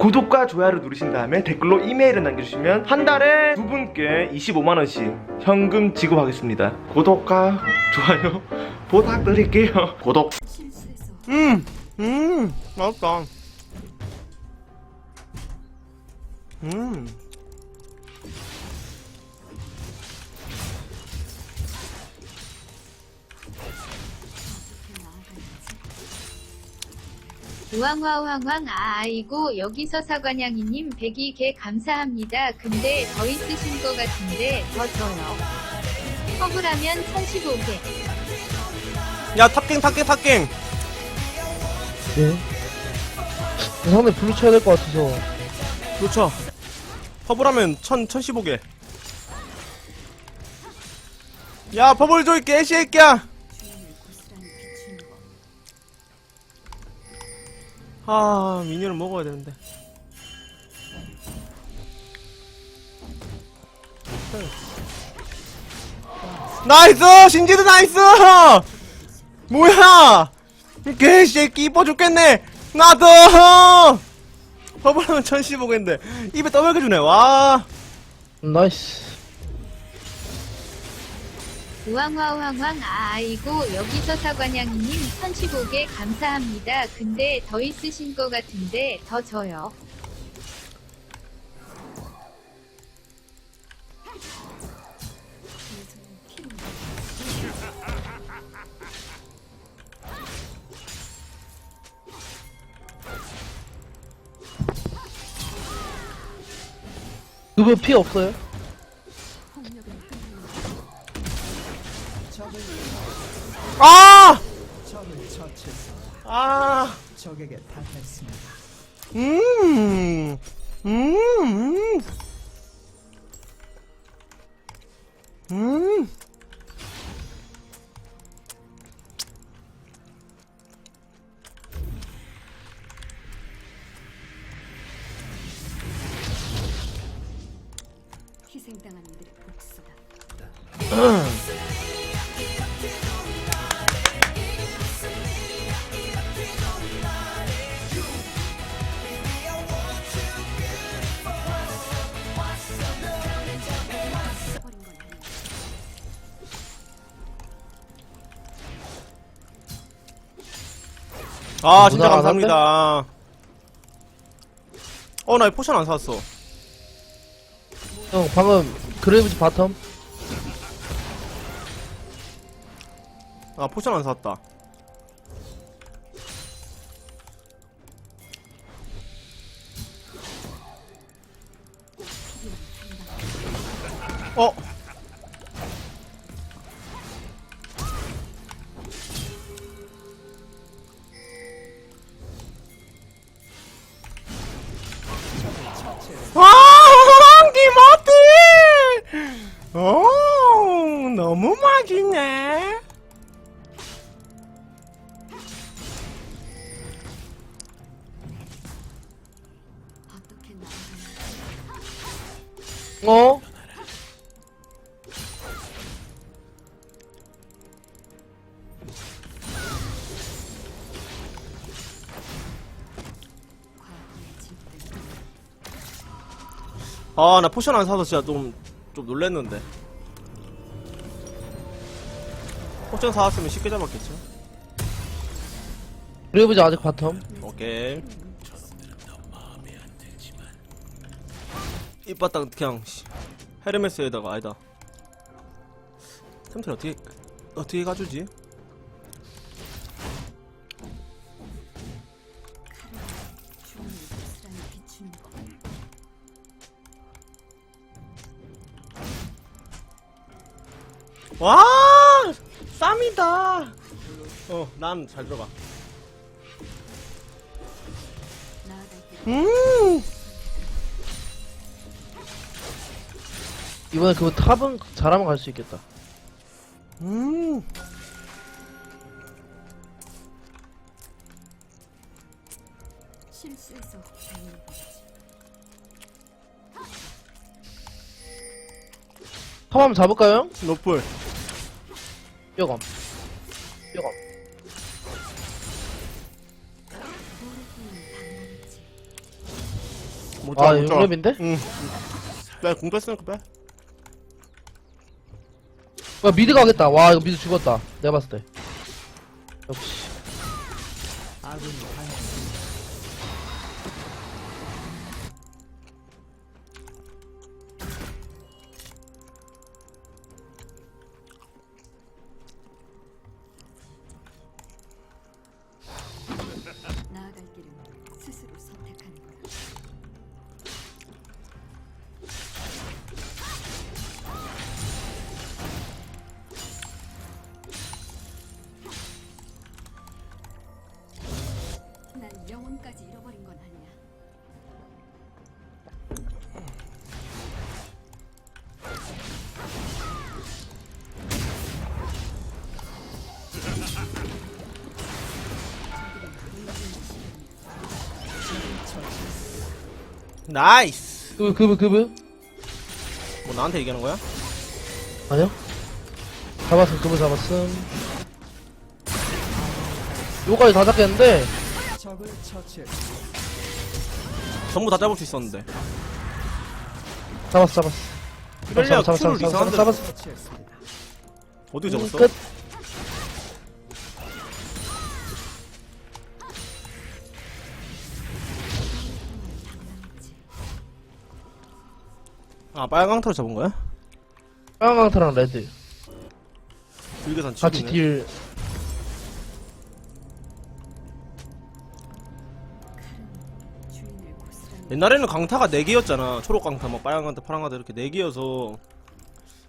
구독과 좋아요를 누르신 다음에 댓글로 이메일을 남겨주시면 한 달에 두 분께 25만원씩 현금 지급하겠습니다. 구독과 좋아요 부탁드릴게요. 구독. 음, 음, 맛있다. 음. 우왕화왕왕 아 아이고 여기서 사관양이님 백이 개 감사합니다. 근데 더 있으신 거 같은데 더 줘요. 허브라면 1015개. 야, 탑갱, 탑갱, 탑갱. 네. 상대 블루 쳐야 될 것 같아서. 그렇죠. 퍼블하면 천, 천십오 개. 야, 퍼블 줘, 이 개새끼야! 아, 미니를 먹어야 되는데. 나이스! 신지드 나이스! 뭐야! 이 개새끼 이뻐 죽겠네! 나도! 퍼블하면 1015개인데 입에 떠먹여주네 와 나이스. 우왕화왕왕 아 아이고 여기서 사관양이님 1015개 감사합니다. 근데 더 있으신 거 같은데 더 줘요. 누구 피 없어요? 적에게 당했습니다. 음! 아 진짜 문화 안 감사합니다. 어 나 포션 안 사왔어. 형, 방금 그레이브즈 바텀? 아 포션 안 사왔다 아, 나 포션 안 사서 진짜 좀, 좀 놀랬는데. 포션 사왔으면 쉽게 잡았겠죠? 그레이브즈 아직 바텀? 오케이. 이빠딱 그냥, 씨. 헤르메스에다가, 아니다. 템트를 어떻게, 어떻게 가주지? 와! 쌈이다! 어, 난 잘 들어가. 때 음! 이번에 그거 탑은 잘하면 갈 수 있겠다. 음! 실수해서 배우는 거지. 탑 한번 잡을까요, 형? 노플. 당연하지. 못 아, 잡아, 못 잡아. 6렙인데? 응. 빼, 공 뺐으니까 빼. 야, 미드 가겠다. 와, 이거 미드 죽었다. 내가 봤을 때. 역시. 나이스. 그브, 그브, 그브? 뭐 나한테 얘기하는 거야? 아니요? 잡았음, 그브 잡았음. 요까지 다 잡겠는데, 전부 다 잡을 수 있었는데. 잡았어, 잡았어. 이럴려 잡았어, 큐를 잡았어, 이상한 잡았어, 데로 잡았어. 어떻게 음, 잡았어? 끝. 아 빨간 강타로 잡은 거야? 빨간 강타랑 레드. 불계산 같이 칩이네. 딜. 칼은 주인을 고스란히 옛날에는 강타가 4개였잖아. 초록 강타, 뭐 빨간 강타, 파란 강타 이렇게 4개여서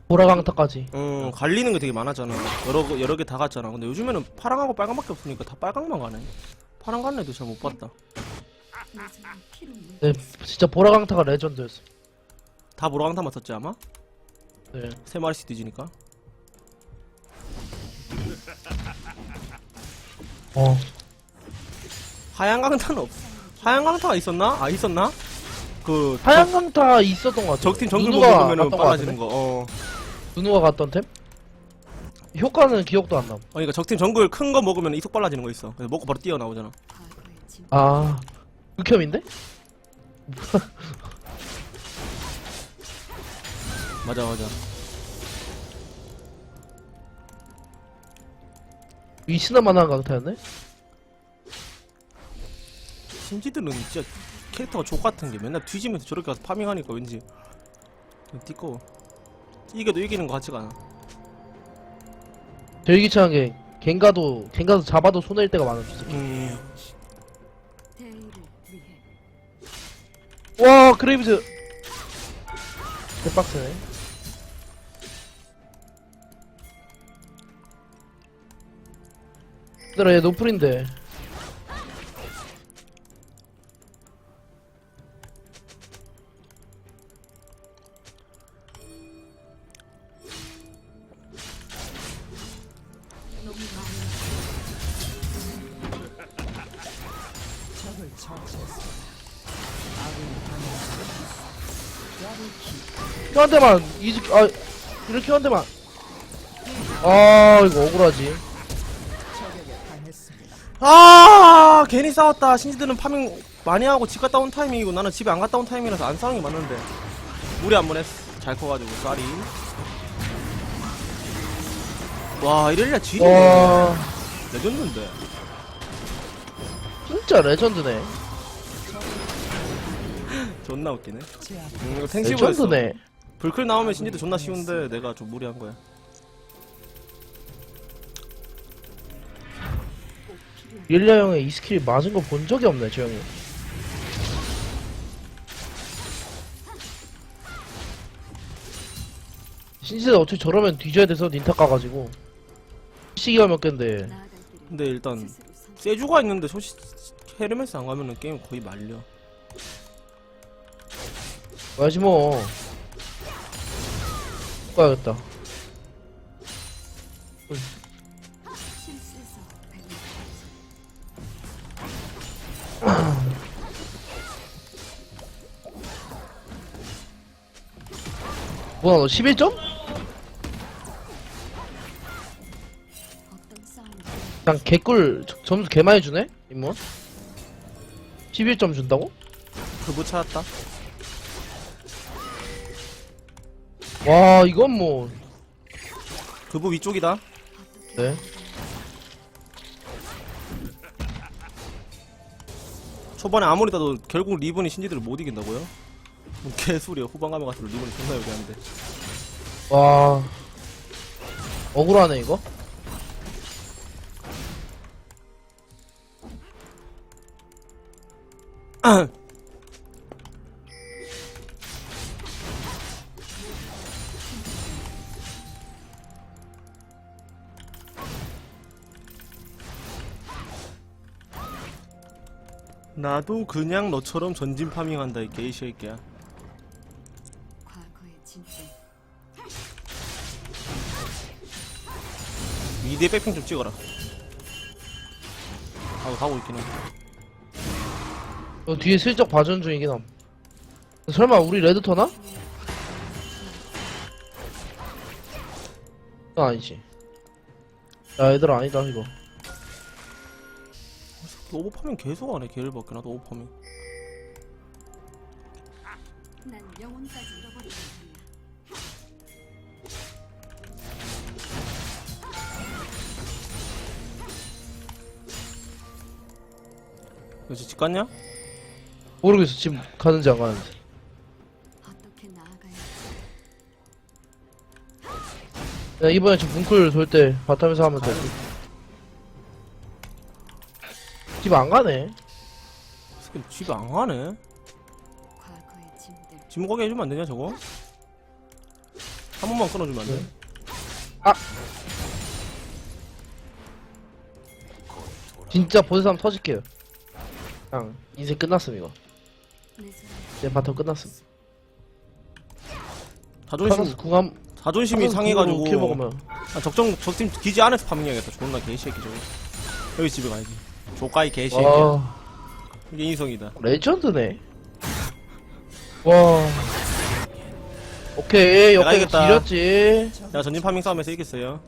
보라 강타까지. 음, 갈리는 게 되게 많았잖아. 여러 거- 여러 개 다 갔잖아. 근데 요즘에는 파랑하고 빨강밖에 없으니까 다 빨강만 가네. 파랑 간 애도 잘 못 봤다. 네, 진짜 보라 강타가 레전드였어. 다 보라 강타만 썼지 아마? 네. 세 마리씩 뒤지니까. 어. 하얀 강타는 없. 하얀 강타가 있었나? 아 있었나? 그 하얀 강타 있었던 것 같아. 적팀 정글 누누가 먹으면은 갔던 것 빨라지는 같은데? 거. 어. 누누가 갔던 템? 효과는 기억도 안 남. 어, 그러니까 적팀 정글 큰 거 먹으면 이속 빨라지는 거 있어. 그래서 먹고 바로 뛰어 나오잖아. 아, 극혐인데? 맞아 맞아. 위시나만한 강타였네? 신지들은 진짜 캐릭터가 족 같은 게 맨날 뒤지면서 저렇게 가서 파밍하니까 왠지 띠꺼워. 이겨도 이기는 거 같지가 않아. 제일 귀찮은 게, 갱가도, 갱가도 잡아도 손해일 때가 많아, 진짜. 음. 와, 그레이브즈! 대박세네. 얘들아, 얘 노플인데. 대만, 이즈, 아, 이렇게 한 대만. 아, 이거 억울하지. 아 괜히 싸웠다. 신지들은 파밍 많이 하고 집 갔다 온 타이밍이고 나는 집에 안 갔다 온 타이밍이라서 안 싸우는 게 맞는데 무리 한번 했어. 잘 커가지고 쌀이. 와 이럴려 지리 와, 레전드인데. 진짜 레전드네. 존나 웃기네. 음, 이거 탱시브했어. 레전드네. 불클 나오면 신지도 존나 쉬운데 내가 좀 무리한 거야. 릴리아 형의 이 스킬이 맞은 거 본 적이 없네, 저 형이. 신지가 어차피 저러면 뒤져야 돼서 닌타 까가지고. 시기가 몇 갠데. 근데 일단. 세주가 있는데 소시 헤르메스 안 가면은 게임 거의 말려. 와야지 뭐. 배운 뭐야, 너 11점? 어떤 싸움도 그냥 개꿀 저- 점수 개 많이 주네? 임원? 11점 준다고? 그부 찾았다. 와 이건 뭐 그부 위쪽이다. 네. 초반에 아무리 따도 결국 리본이 신지들을 못 이긴다고요? 뭔 개소리야. 후반 가면 갈수록 리본이 존나 요기한데. 와 억울하네 이거 나도 그냥 너처럼 전진 파밍한다 이 개이새끼야. 미대 백핑 좀 찍어라. 하고 가고 있긴 해. 어, 뒤에 슬쩍 봐주는 중이긴 함 설마 우리 레드 터나? 그건 아니지 야 얘들아 아니다 이거 오버파밍 계속 하네 개를 받게 나도 오버파밍. 난 영혼까지 거야 너 진짜 집 갔냐? 모르겠어. 지금 가는지 안 가는지. 어떻게 나아가야 야 이번에 지금 뭉클 돌 때 바텀에서 하면 돼 집 안 가네 이 새끼 집에 안 가네. 과거의 짐들 집 가게 해주면 안 되냐 저거? 한 번만 끊어주면 안 돼? 진짜 보스 한번 터질게요 그냥 인생 끝났음 이거 내 손에 내 바텀 끝났음 자존심 궁함 자존심이 상해가지고 킬 먹으면 아, 적정 적팀 기지 안에서 파밍해야겠다. 존나 개새끼 저거. 여기 집에 가야지. 조카이 개새끼야. 와 이게 인성이다. 레전드네 와 오케이 내가 역대 이겼다. 지렸지 야 전진 파밍 싸움에서 이겼어요.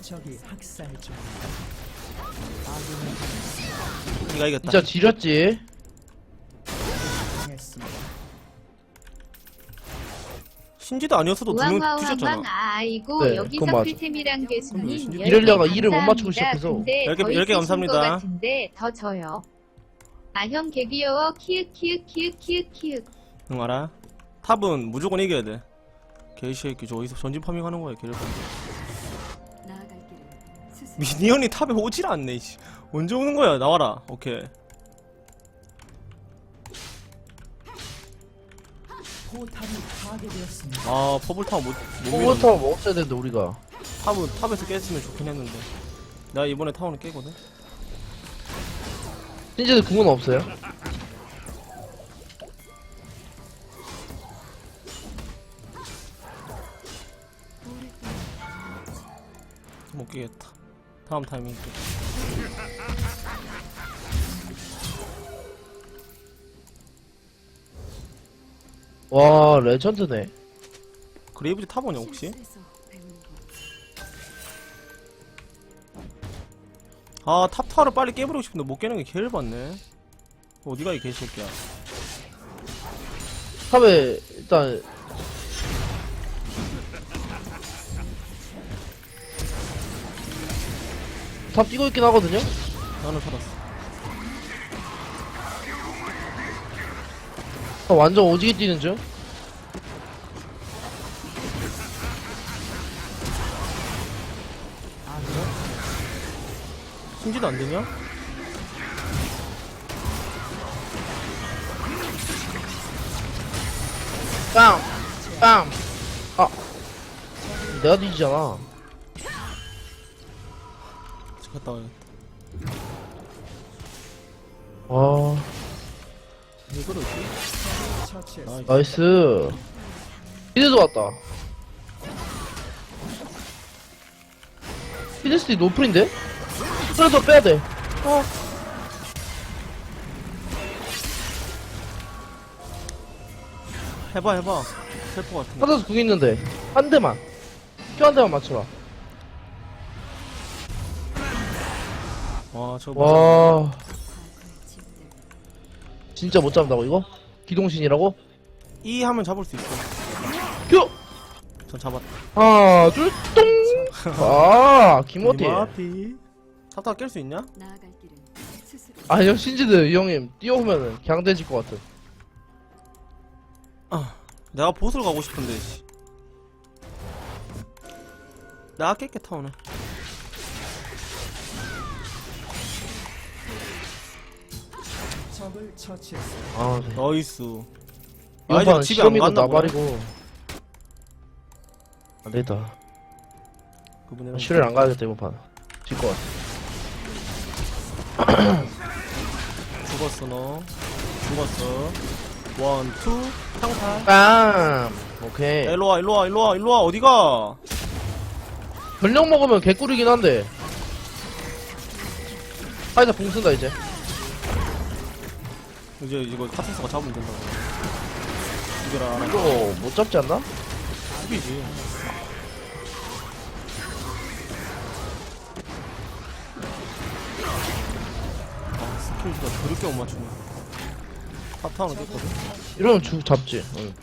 적이 학살 중. 네가 이겼다. 진짜 지렸지 신지도 아니었어도 두명 우왕우왕왕 뒤졌잖아. 아이고 네, 여기서 그건 맞아. 필템이랑 개수님 이럴려가 개 일을 못 맞추고. 시작해서. 열 개- 열개 있으신 감사합니다. 것 같은데 더 져요. 아형 개귀여워 키읔 키읔 키읔 키읔 키읔 응 알아. 탑은 무조건 이겨야 돼. 개새끼 저 어디서 전진 파밍 하는 거야 개를 미니언이 탑에 오질 않네. 씨. 언제 오는 거야? 나와라. 오케이. 아 퍼블탑 못못 밀었네. 포부터 먹었어야 되는데 우리가 탑은 탑에서 깼으면 좋긴 했는데. 나 이번에 타워는 깨거든. 신지도 궁은 없어요 못 깨겠다. 다음 타이밍 때. 와 레전드네 그레이브즈 타보냐 혹시? 아 탑타워를 빨리 깨버리고 싶은데 못 깨는 게 개를 받네. 어디가 이 개새끼야. 탑에 일단 탑 뛰고 있긴 하거든요 나는 살았어. 탑 완전 오지게 뛰는 중 신지도 안 되냐? 빵! 빵! 아 내가 뒤지잖아 갔다 와야겠다. 아, 나이스. 히드도 왔다. 히드스티 노플인데? 그래도 빼야돼. 어. 해봐 해봐. 셀프 같은 거. 하다스 궁 있는데. 한 대만. 큐 한 대만 맞춰라 와 저거 뭐와 진짜 못 잡는다고 이거? 기동신이라고? 이 하면 잡을 수 있어. 큐! 전 잡았다. 하나, 둘, 똥! 아, 김어티. 이마피. 탑탑 깰 수 있냐? 나아갈 길은 스스로 아니요, 신지드 이 형님, 뛰어오면은 강대질 것 같아. 내가 보스를 가고 싶은데. 씨. 내가 깰게 타오네. 적을 처치했습니다. 아, 네. 나이스. 아이디가 판 집에 안 갔나 보네. 나발이고. 안 되겠다. 그분이랑 실을 안 가야겠다, 이번 판. 질것 같아. 죽었어 너. 죽었어. 원, 투, 상팔. 빰! 오케이. 야, 일로 와, 일로 와, 일로 와, 일로 와, 어디가? 전력 먹으면 개꿀이긴 한데. 하이사 공 쓴다, 이제. 이제 이거 카타스가 잡으면 된다고. 하나. 이거 못 잡지 않나? 죽이지. 아, 스킬가 그렇게 못 맞추네. 파타는 깼거든. 이러면 주, 잡지. 응.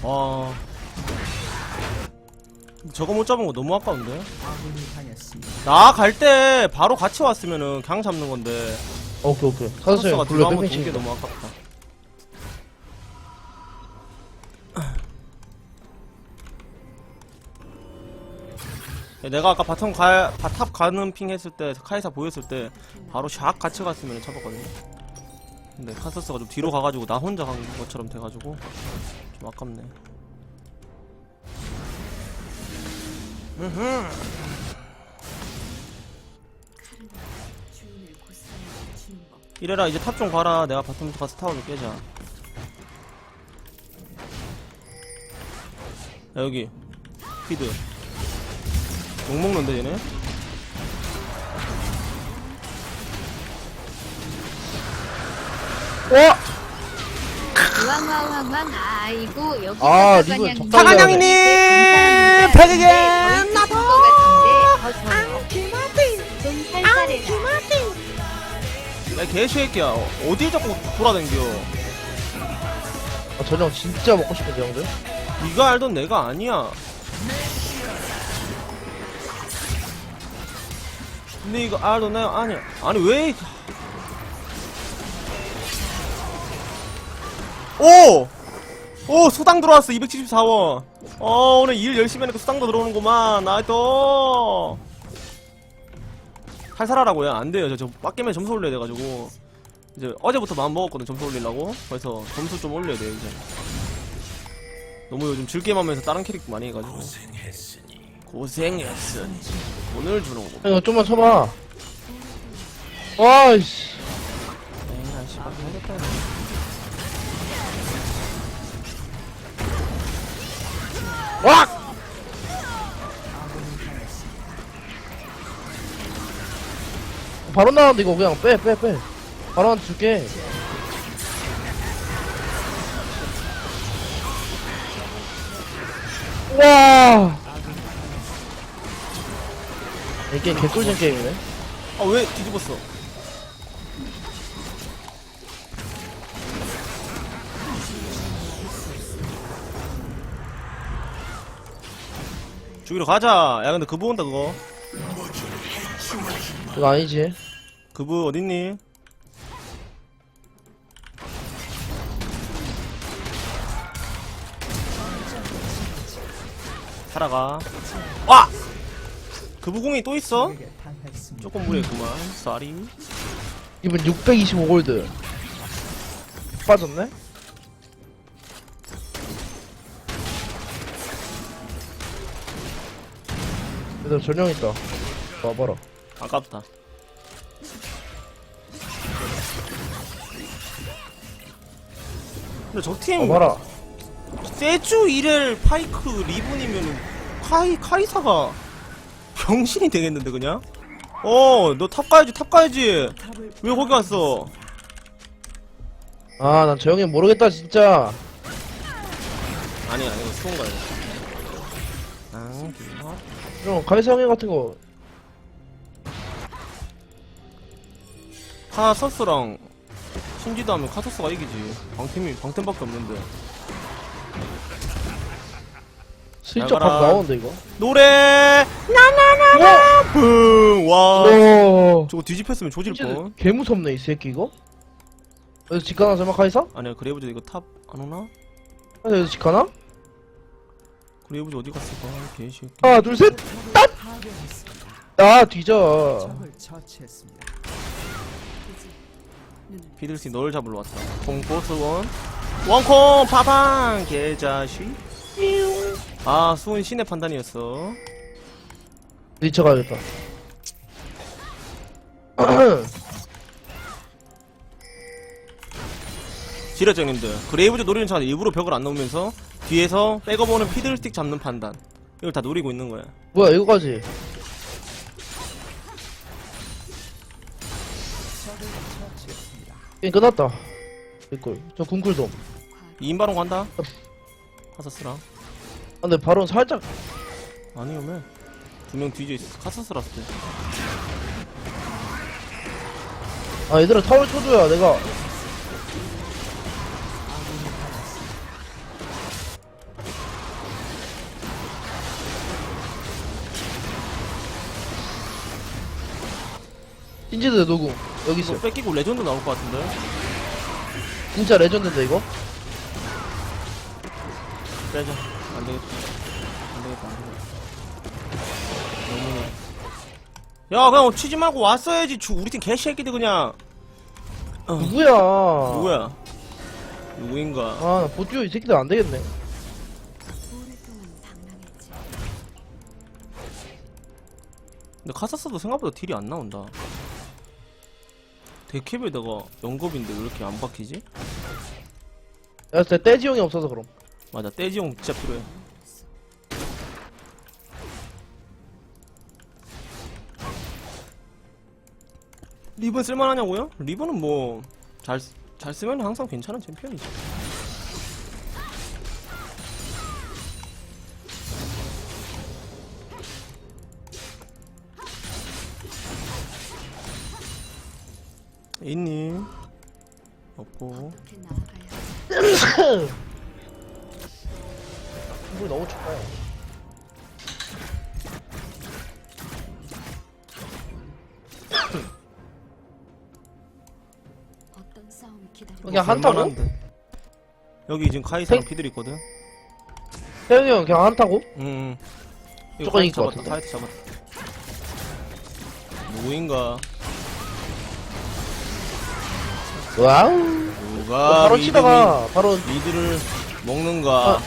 포 저거 못 잡은 거 너무 아까운데? 아군이 당했습니다. 나갈 때 바로 같이 왔으면은 그냥 잡는 건데. 오케이, 오케이. 불러 들어간 거 뺑뺑 돈게 치니까. 너무 아깝다. 야, 내가 아까 바텀 가, 바탑 가는 핑 했을 때, 카이사 보였을 때, 바로 샥 같이 갔으면 잡았거든요. 근데 카서스가 좀 뒤로 가가지고 나 혼자 간 것처럼 돼가지고, 좀 아깝네. 이래라, 이제 탑 좀 가라. 내가 바텀 가서 타워를 깨자. 야, 여기. 피드. 욕먹는데, 얘네? 와! 우왕와왕왕 아이고 여기서 아, 리본 적당히 사관양님 하네. 백이겐 나도 것 같은데 좀 살살해라 야, 개새끼야. 어디 자꾸 돌아댕겨. 아, 전형 진짜 먹고 싶은데, 형들? 네가 알던 내가 아니야. 근데 이거 알던 내가 아니야. 아니, 왜. 오! 오, 수당 들어왔어. 274원. 어, 오늘 일 열심히 하니까 수당도 들어오는구만. 나이스. 살살하라고요? 안 돼요. 저, 저 빡게임에 점수 올려야 돼가지고. 이제 어제부터 마음 먹었거든, 점수 올리려고. 그래서 점수 좀 올려야 돼요, 이제. 너무 요즘 즐게임 하면서 다른 캐릭터 많이 해가지고. 고생했으니. 고생했으니. 오늘 주는 거. 형, 좀만 쳐봐. 와이씨. 에이, 난 씨발, 해야겠다. 와! 바로 나왔는데 이거 그냥 빼, 빼, 빼. 바로 한테 줄게. 와! 이 게임 개꿀잼 게임이네. 아, 왜 뒤집었어? 죽이러 가자. 야, 근데 그부 온다, 그거. 그거 아니지. 그부 어딨니? 살아가. 와! 그부궁이 또 있어? 조금 무리했구만. 쏘리. 이번 625골드. 빠졌네? 얘들 전령 있다. 와봐라. 아깝다. 근데 적팀 와봐라. 세주 1엘 파이크 리븐이면은 카이 카이사가 병신이 되겠는데 그냥? 어, 너 탑 가야지, 탑 가야지. 왜 거기 갔어? 아, 난 저 형님 모르겠다, 진짜. 아니야, 이거 쉬운 거야. 이거. 아, 기마. 형, 카이사 형님 같은 거. 카서스랑 신지도 하면 카서스가 이기지. 방템이 방템밖에 없는데. 슬쩍 나가라. 각 나오는데 이거 노래 나나나나 붕. 와. 오 저거 뒤집혔으면 조질 뻔. 개 무섭네 이 새끼 이거 여기서 집 가나 설마 카이사? 아니야 그레이브즈 이거 탑 안 오나? 아, 여기서 집 가나? 그레이브즈 어디 갔을까? 개새끼. 하나 둘셋 파괴했습니다. 아 뒤져 피들씨 널 잡으러 왔다. 공포스 원. 원콩 파방 개자식. 아 수은 신의 판단이었어. 리쳐 가야겠다 지뢰장님들 그레이브즈 노리는 차가 일부러 벽을 안 넘으면서 뒤에서 백업오는 피들스틱 잡는 판단. 이걸 다 노리고 있는 거야. 뭐야 이거까지. 게임 끝났다. 이걸 저 궁쿨도 이 인바론 간다. 카사스랑. 아, 근데 바로 살짝. 아니 오면 두명 뒤져 있어. 카사스라 스 때 아 얘들아 타월 쳐줘야 내가 신지드 노궁 여기 있어 이거 뺏기고 레전드 나올 것 같은데? 진짜 레전드인데 이거? 빼자. 안 되겠다. 안 되겠다 안 되겠다. 너무 야 그냥 치지 말고 왔어야지. 주- 우리 팀 개새끼들 그냥. 누구야? 누구야? 누구인가? 아 나 보듀오 이 새끼들 안 되겠네. 근데 카사스도 생각보다 딜이 안 나온다. 데캡에다가 영겁인데 왜 이렇게 안 박히지? 야 진짜 떼지용이 없어서 그럼 맞아, 떼지용 진짜 필요해. 리본 쓸만하냐고요? 리본은 뭐, 잘, 쓰- 잘 쓰면 항상 괜찮은 챔피언이죠. 있니? 없고. 물 너무 춥다 어떤 싸움이 기다리고 그냥 한타고? 여기 지금 카이사랑 생- 피들 있거든? 태영이 형 그냥 한타고? 응. 이거 무조건 카이트 이길 것 잡았다, 같은데. 카이트 잡았다. 누구인가? 와우 누가 바로 미드, 치다가 바로 미- 미드를 먹는가? 아.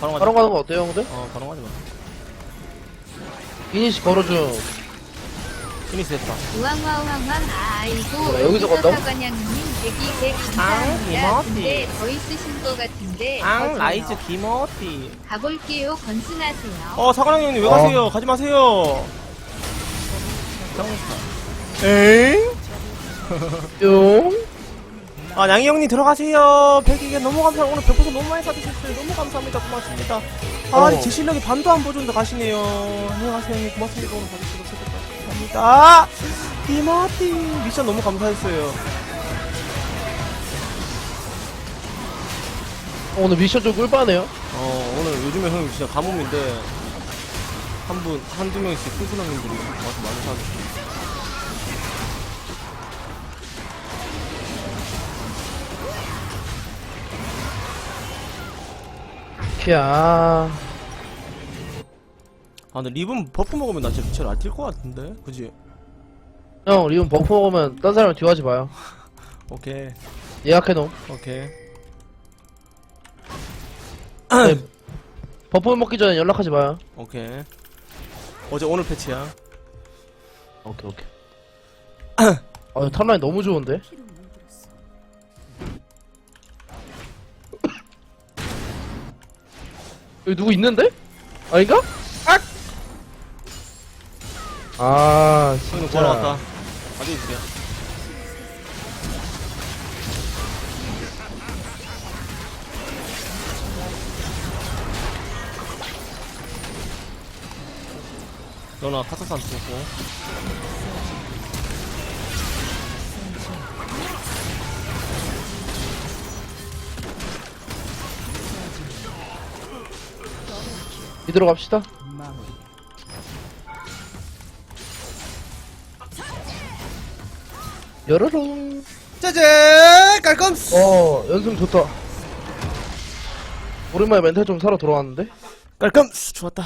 바로 가자. 바로 가는 거 어때요 형들? 어, 바로 가자. 이니시 걸어줘 피니스 했다. 우왕와우왕왕 아이고 여기서 건다고? 사관양님 백이 개 아, 감사합니다. 이모티. 근데 더 있으신 것 같은데 앙, 더 줘요. 라이즈 김어띠. 가볼게요. 건승하세요. 어, 사관왕 형님 왜 어. 가세요? 가지 마세요. 에잉? 뿅 아, 양희 형님 들어가세요. 백이게 너무 감사해요. 오늘 별풍선 너무 많이 사주셨어요. 너무 감사합니다. 고맙습니다. 아, 어. 아니, 제 실력이 반도 안 보여준다 가시네요. 안녕하세요, 형님. 고맙습니다. 오늘 봐주셔서 최고까지 감사합니다. 이모티 미션 너무 감사했어요. 어, 오늘 미션 좀 꿀빠네요 어, 오늘 요즘에 형님 진짜 가뭄인데, 한 분, 한두 명씩 큰순 형님들이 와서 많이 사주시고. 캬 아, 근데 리본 버프 먹으면 나 진짜 제일 알뛸것 같은데? 그지? 형 리본 버프 먹으면 딴 사람 뒤하지 마요 오케이, 예약해놓음 오케이. 네, 버프 먹기 전에 연락하지 마요 오케이. 어제 오늘 패치야. 오케이 오케이 아 탑라인 너무 좋은데? 여기 누구 있는데? 아닌가? 악! 아 형님 진짜 걸어왔다. 가져주세요. 너나 카사산 죽었고. 이대로 갑시다. 여러롱. 짜잔 깔끔스 어, 연승 좋다. 오랜만에 멘탈 좀 살아 돌아왔는데? 깔끔스 좋았다